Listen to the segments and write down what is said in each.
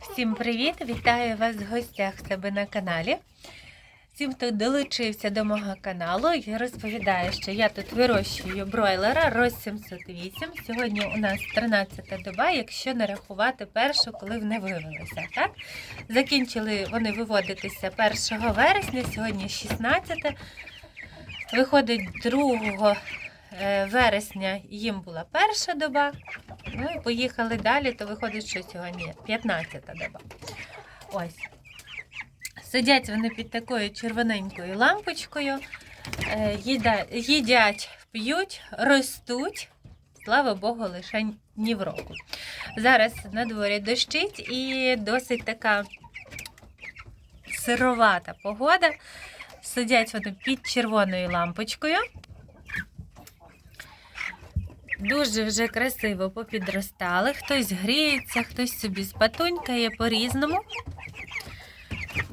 Всім привіт! Вітаю вас в гостях себе на каналі. Всім, хто долучився до мого каналу, я розповідаю, що я тут вирощую бройлера Рос 708. Сьогодні у нас 13 доба, якщо не рахувати першу, коли вони вивелися. Так? Закінчили вони виводитися 1 вересня, сьогодні 16. Виходить 2 е, вересня їм була перша доба. Ну і поїхали далі, то виходить, що сьогодні 15-та доба. Ось. Сидять вони під такою червоненькою лампочкою, е, їдять, п'ють, ростуть. Слава Богу, лише ні в року. Зараз на дворі дощить і досить така сировата погода. Сидять вони під червоною лампочкою. Дуже вже красиво попідростали. Хтось гріється, хтось собі спатунькає по-різному.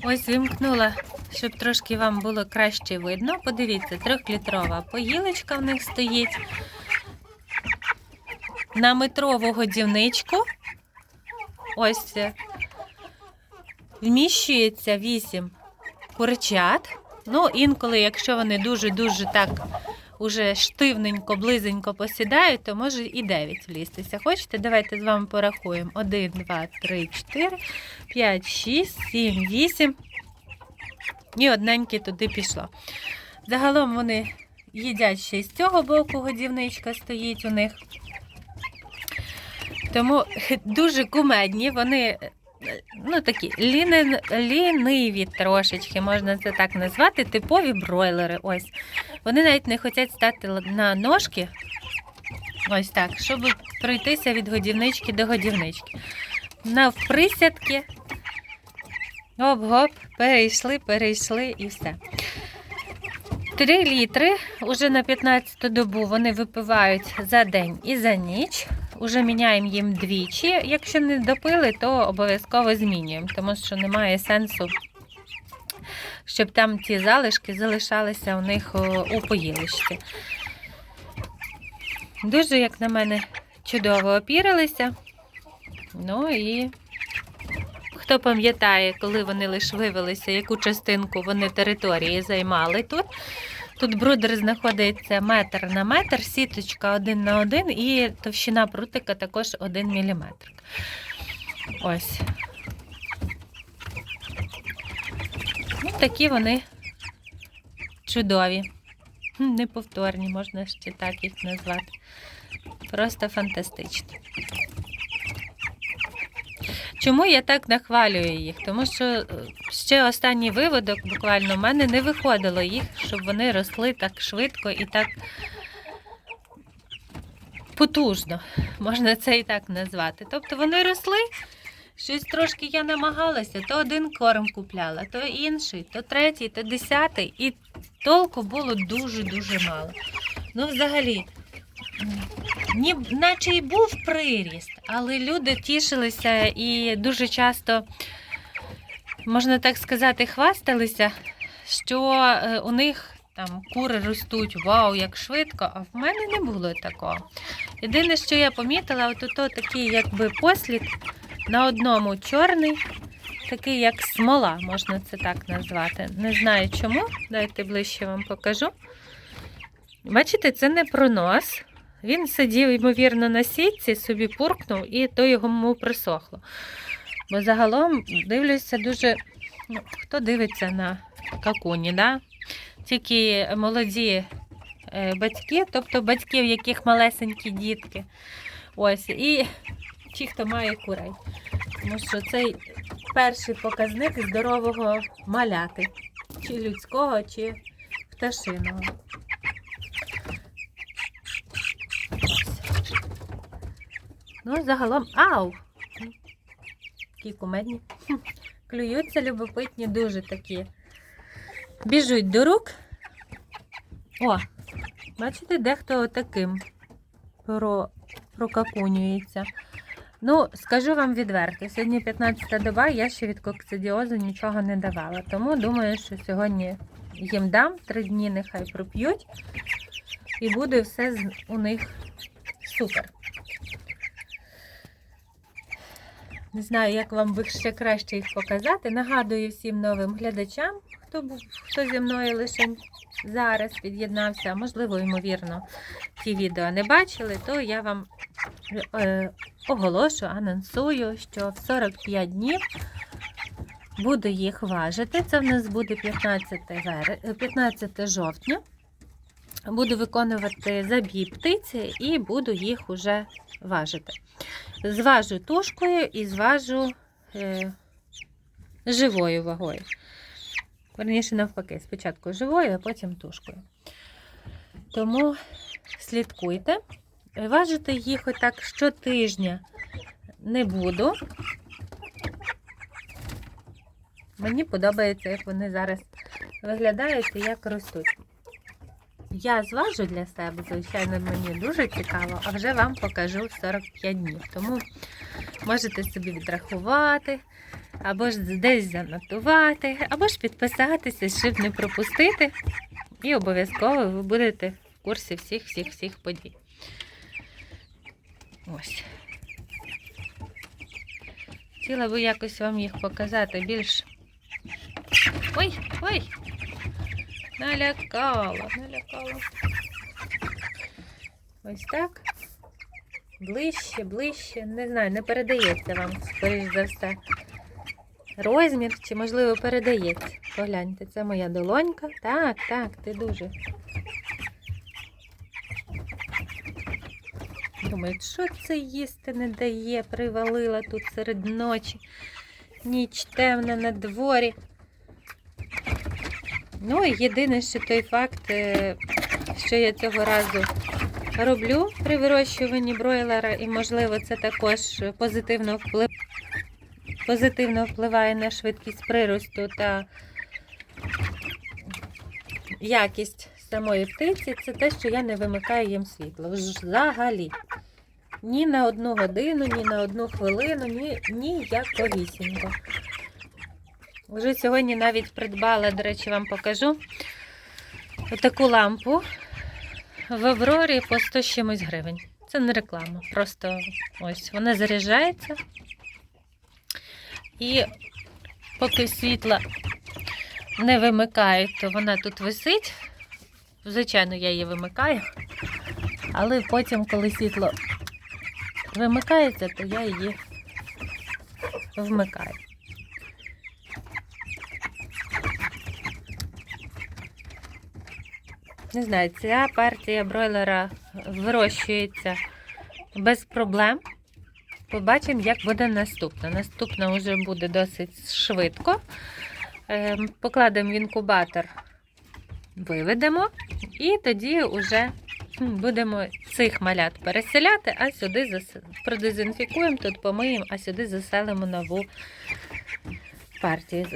Ось вимкнула, щоб трошки вам було краще видно. Подивіться, трьохлітрова поїлочка в них стоїть. На метрову годівничку. Ось е, вміщується 8 курчат. Ну, інколи, якщо вони дуже-дуже так уже штивненько, близенько посідають, то може і 9 влізтися. Хочете? Давайте з вами порахуємо. 1, 2, 3, 4, 5, 6, 7, 8. І одненьке туди пішло. Загалом вони їдять ще з цього боку, годівничка стоїть у них. Тому дуже кумедні, вони ну, такі ліни, ліниві трошечки, можна це так назвати, типові бройлери. Ось. Вони навіть не хочуть стати на ножки. Ось так, щоб пройтися від годівнички до годівнички. Навприсядки. Гоп-гоп, перейшли, перейшли і все. Три літри уже на 15 добу вони випивають за день і за ніч. Уже міняємо їм двічі. Якщо не допили, то обов'язково змінюємо, тому що немає сенсу, щоб там ті залишки залишалися у них у поїлищі. Дуже, як на мене, чудово опірилися. Ну і хто пам'ятає, коли вони лише вивелися, яку частинку вони території займали тут. Тут брудер знаходиться метр на метр, сіточка один на один і товщина прутика також 1 мм. Ось. Ну, такі вони чудові. Неповторні, можна ще так їх назвати. Просто фантастичні. Чому я так нахвалюю їх? Тому що е, ще останній виводок буквально в мене не виходило їх, щоб вони росли так швидко і так потужно, можна це і так назвати. Тобто вони росли, щось трошки я намагалася, то один корм купляла, то інший, то третій, то десятий, і толку було дуже-дуже мало. Ну, взагалі, ні, наче й був приріст, але люди тішилися і дуже часто, можна так сказати, хвасталися, що е, у них там кури ростуть, вау, як швидко, а в мене не було такого. Єдине, що я помітила, от ото такий якби послід на одному чорний, такий як смола, можна це так назвати. Не знаю чому. Дайте ближче вам покажу. Бачите, це не пронос. Він сидів, ймовірно, на сітці, собі пуркнув, і то йому присохло. Бо загалом дивлюся дуже. Ну, хто дивиться на какуні, да? тільки молоді е, батьки, тобто батьки, в яких малесенькі дітки. Ось, і ті, хто має курей. Тому що це перший показник здорового маляти, чи людського, чи пташиного. Ну, загалом. Ау! Такі кумедні. Клюються любопитні, дуже такі. Біжуть до рук. О, бачите, дехто таким про, прокакунюється. Ну, скажу вам відверто, сьогодні 15 доба, я ще від коксидіозу нічого не давала. Тому думаю, що сьогодні їм дам, три дні нехай проп'ють. І буде все у них супер. Не знаю, як вам ще краще їх показати. Нагадую всім новим глядачам, хто був, хто зі мною лише зараз під'єднався, а можливо, ймовірно, ті відео не бачили, то я вам е, оголошу, анонсую, що в 45 днів буду їх важити. Це в нас буде 15, вер... е, 15 жовтня. Буду виконувати забій птиці і буду їх уже важити. Зважу тушкою і зважу е, живою вагою. Верніше навпаки, спочатку живою, а потім тушкою. Тому слідкуйте. Важити їх отак щотижня не буду. Мені подобається, як вони зараз виглядають і як ростуть. Я зважу для себе, звичайно, мені дуже цікаво, а вже вам покажу 45 днів. Тому можете собі відрахувати, або ж десь занотувати, або ж підписатися, щоб не пропустити. І обов'язково ви будете в курсі всіх-всіх-всіх подій. Ось. Хотіла би якось вам їх показати більш. Ой, ой! Налякала, налякала. Ось так. Ближче, ближче. Не знаю, не передається вам, скоріш за все. Розмір, чи, можливо, передається. Погляньте, це моя долонька. Так, так, ти дуже. Думаю, що це їсти не дає, привалила тут серед ночі. Ніч темна на дворі. Ну і єдине, що той факт, е, що я цього разу роблю при вирощуванні бройлера, і, можливо, це також позитивно вплив... позитивно впливає на швидкість приросту та якість самої птиці, це те, що я не вимикаю їм світло. Взагалі. Ні на одну годину, ні на одну хвилину, ні, ніяковісінько. Вже сьогодні навіть придбала, до речі, вам покажу таку лампу в Аврорі по 100 чимось гривень. Це не реклама, просто ось вона заряджається. І поки світла не вимикають, то вона тут висить. Звичайно, я її вимикаю, але потім, коли світло вимикається, то я її вмикаю. Не знаю, ця партія бройлера вирощується без проблем. Побачимо, як буде наступна. Наступна вже буде досить швидко. Ем, Покладемо в інкубатор, виведемо, і тоді вже будемо цих малят переселяти, а сюди зас- продезінфікуємо, тут помиємо, а сюди заселимо нову партію.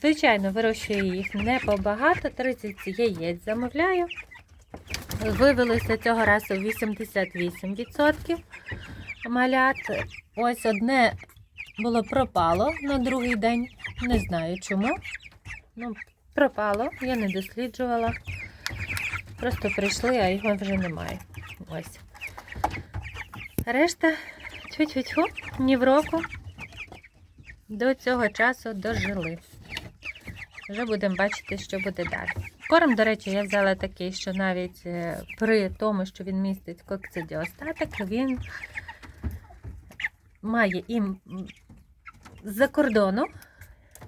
Звичайно, вирощую їх не побагато, 30 яєць замовляю. Вивелося цього разу 88% малят. Ось одне було пропало на другий день. Не знаю чому. Ну, пропало, я не досліджувала. Просто прийшли, а його вже немає. Ось. Решта тьфу-тьфу-тьфу, ні в року. До цього часу дожили. Вже будемо бачити, що буде далі. Корм, до речі, я взяла такий, що навіть е, при тому, що він містить кокцидіостатик, він має і м- з-за кордону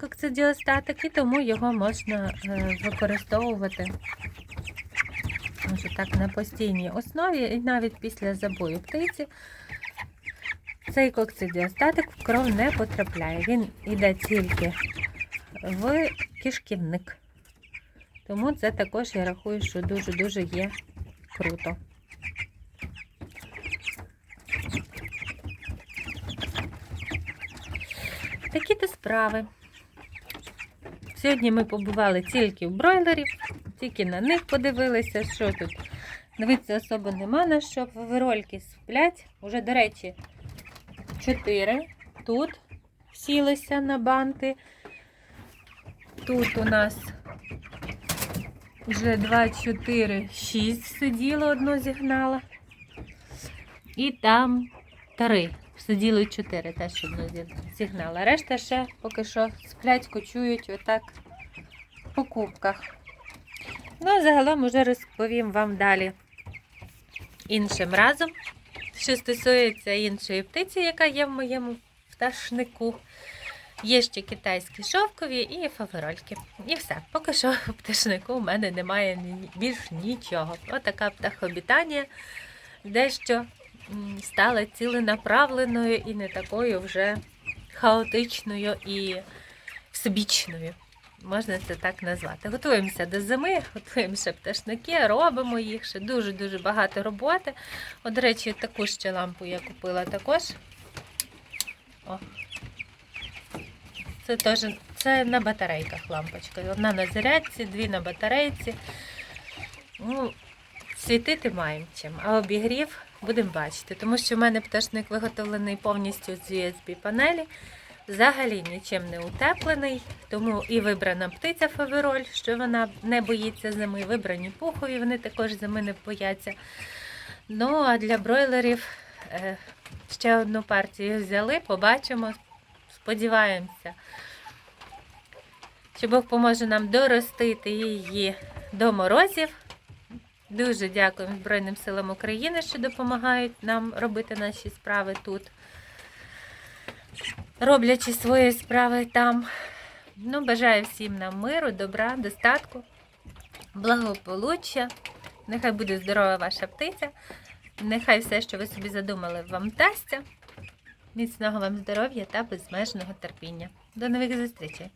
кокцидіостатик, і тому його можна е, використовувати може так, на постійній основі, і навіть після забою птиці. Цей кокцидіостатик в кров не потрапляє. Він йде тільки в кишківник. Тому це також я рахую, що дуже-дуже є круто. Такі то справи. Сьогодні ми побували тільки в бройлерів, тільки на них подивилися, що тут. Дивитися особо нема на що. Вирольки сплять. Уже, до речі, 4 тут сілися на банти. Тут у нас вже 2, 4, 6 сиділо, одно зігнала. І там 3 Сиділи чотири, теж одну зі- зігнала. Решта ще поки що сплять, кочують отак по кубках. Ну, а загалом уже розповім вам далі іншим разом, що стосується іншої птиці, яка є в моєму пташнику. Є ще китайські шовкові і фаверольки. І все. Поки що в пташнику у мене немає більш нічого. Отака птахообітання дещо стала ціленаправленою і не такою вже хаотичною і всебічною. Можна це так назвати. Готуємося до зими, готуємо ще пташники, робимо їх ще дуже-дуже багато роботи. От, до речі, таку ще лампу я купила також. О. Це теж це на батарейках лампочка. Одна на зарядці, дві на батарейці. Ну, світити маємо чим, а обігрів будемо бачити, тому що в мене пташник виготовлений повністю з USB панелі, взагалі нічим не утеплений, тому і вибрана птиця фавероль, що вона не боїться зими, вибрані пухові, вони також зими не бояться. Ну, а для бройлерів е, ще одну партію взяли, побачимо, сподіваємося, що Бог поможе нам доростити її до морозів. Дуже дякуємо Збройним силам України, що допомагають нам робити наші справи тут, роблячи свої справи там. Ну, бажаю всім нам миру, добра, достатку, благополуччя. Нехай буде здорова ваша птиця. Нехай все, що ви собі задумали, вам вдасться. Міцного вам здоров'я та безмежного терпіння. До нових зустрічей!